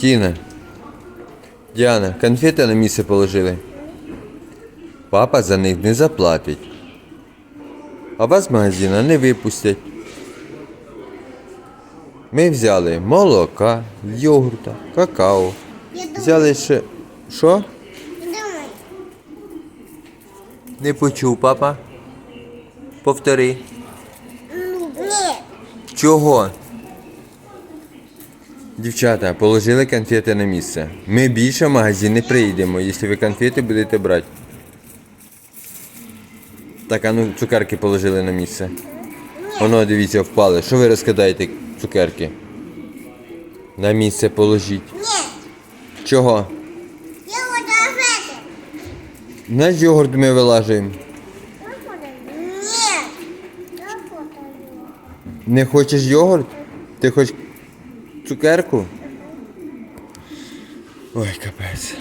Тіна. Діана, конфети на місце положили. Папа за них не заплатить. А вас з магазину не випустять. Ми взяли молока, йогурта, какао. Взяли ще. Що? Не почув, папа. Повтори. Ні. Чого? Дівчата, положили конфети на місце. Ми більше в магазин не прийдемо, якщо ви конфети будете брати. Так, а ну цукерки положили на місце. Воно, дивіться, впали. Що ви розкидаєте цукерки? На місце положіть. Ні. Чого? Жити. Наш йогурт ми вилажуємо. Ні. Не хочеш йогурт? Ти хочеш цукерку? Ой, капець.